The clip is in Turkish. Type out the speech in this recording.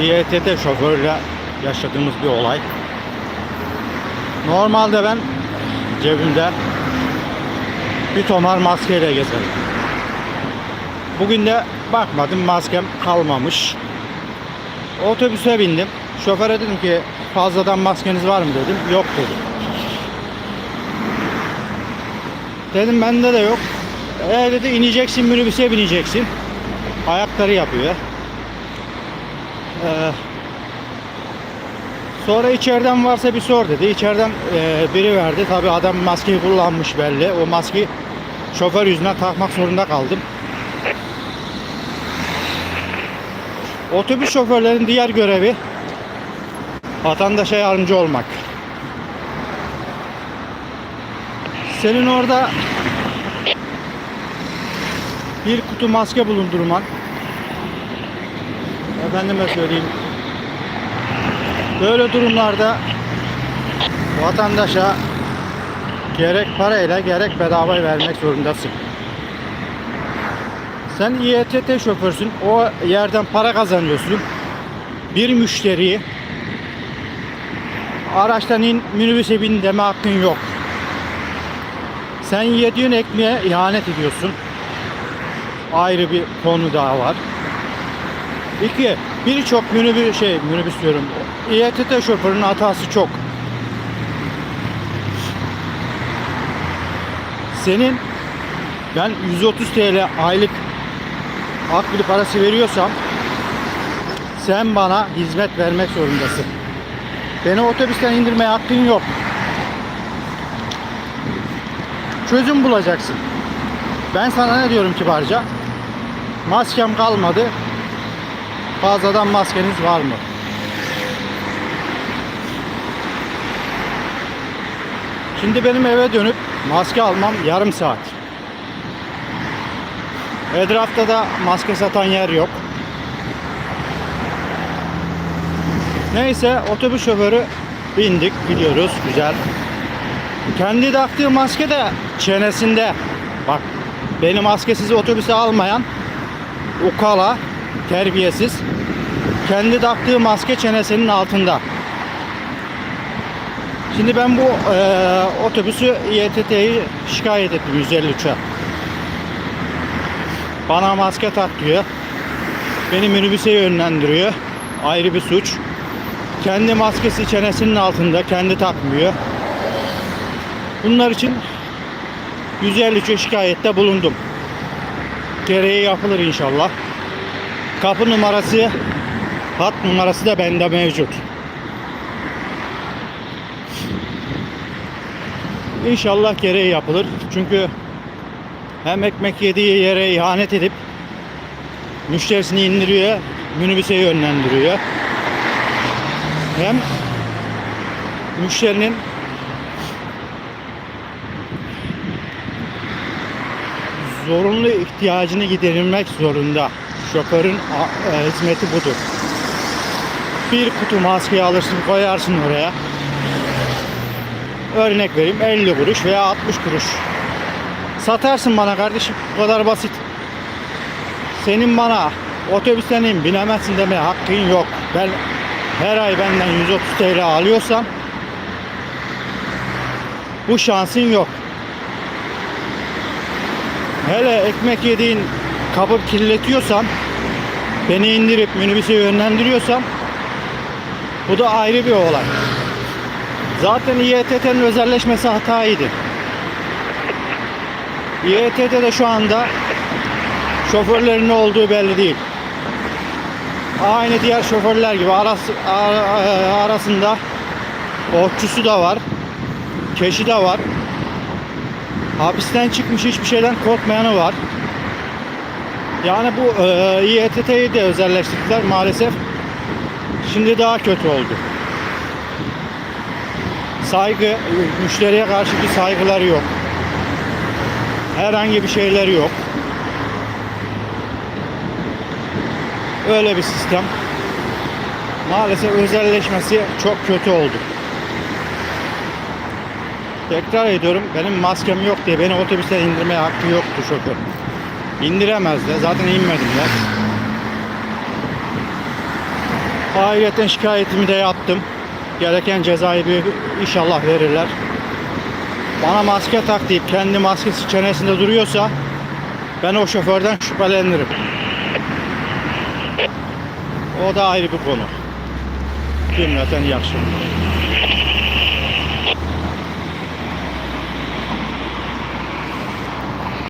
İETT şoförüyle yaşadığımız bir olay. Normalde ben cebimde bir tomar maskeyle gezerim. Bugün de bakmadım maskem kalmamış. Otobüse bindim. Şoföre dedim ki fazladan maskeniz var mı dedim. Yok dedi. Dedim bende de yok. E dedi ineceksin minibüse bineceksin. Ayakları yapıyor. Ee, sonra içeriden varsa bir sor dedi. İçeriden e, biri verdi. Tabi adam maskeyi kullanmış belli. O maskeyi şoför yüzünden takmak zorunda kaldım. Otobüs şoförlerin diğer görevi vatandaşa yardımcı olmak. Senin orada bir kutu maske bulundurman efendime söyleyeyim böyle durumlarda vatandaşa gerek parayla gerek bedava vermek zorundasın. Sen İETT şoförsün. O yerden para kazanıyorsun. Bir müşteriyi araçtan in minibüse bin deme hakkın yok. Sen yediğin ekmeğe ihanet ediyorsun. Ayrı bir konu daha var. İki, birçok minibüs şey minibüs diyorum. İETT şoförünün hatası çok. Senin ben 130 TL aylık akbil parası veriyorsam sen bana hizmet vermek zorundasın. Beni otobüsten indirmeye hakkın yok. Çözüm bulacaksın. Ben sana ne diyorum kibarca? Maskem kalmadı. Fazladan maskeniz var mı? Şimdi benim eve dönüp maske almam yarım saat. Etrafta da maske satan yer yok. Neyse otobüs şoförü bindik gidiyoruz güzel. Kendi taktığı maske de çenesinde. Bak beni maskesiz otobüse almayan ukala terbiyesiz. Kendi taktığı maske çenesinin altında. Şimdi ben bu e, otobüsü İETT'yi şikayet ettim 153'e. Bana maske tak diyor. Beni minibüse yönlendiriyor. Ayrı bir suç. Kendi maskesi çenesinin altında. Kendi takmıyor. Bunlar için 153'e şikayette bulundum. Gereği yapılır inşallah. Kapı numarası, hat numarası da bende mevcut. İnşallah gereği yapılır. Çünkü hem ekmek yediği yere ihanet edip müşterisini indiriyor, minibüse yönlendiriyor. Hem müşterinin zorunlu ihtiyacını giderilmek zorunda. Şoförün e, hizmeti budur. Bir kutu maskeyi alırsın koyarsın oraya. Örnek vereyim 50 kuruş veya 60 kuruş. Satarsın bana kardeşim. Bu kadar basit. Senin bana otobüsten in binemezsin demeye hakkın yok. Ben her ay benden 130 TL alıyorsam bu şansın yok. Hele ekmek yediğin kabı kirletiyorsan beni indirip minibüse yönlendiriyorsam bu da ayrı bir olay. Zaten İETT'nin özelleşmesi hataydı. İETT'de şu anda şoförlerin ne olduğu belli değil. Aynı diğer şoförler gibi arası, ara- arasında otçusu da var. Keşi de var. Hapisten çıkmış hiçbir şeyden korkmayanı var. Yani bu e, İETT'yi de özelleştirdiler maalesef. Şimdi daha kötü oldu. Saygı, müşteriye karşı bir saygıları yok. Herhangi bir şeyleri yok. Öyle bir sistem. Maalesef özelleşmesi çok kötü oldu. Tekrar ediyorum benim maskem yok diye beni otobüsten indirmeye hakkı yoktu şoför. İndiremez de zaten inmedim de. Ayrıca şikayetimi de yaptım. Gereken cezayı bir inşallah verirler. Bana maske tak deyip kendi maskesi çenesinde duruyorsa ben o şoförden şüphelenirim. O da ayrı bir konu. Cümleten iyi akşamlar.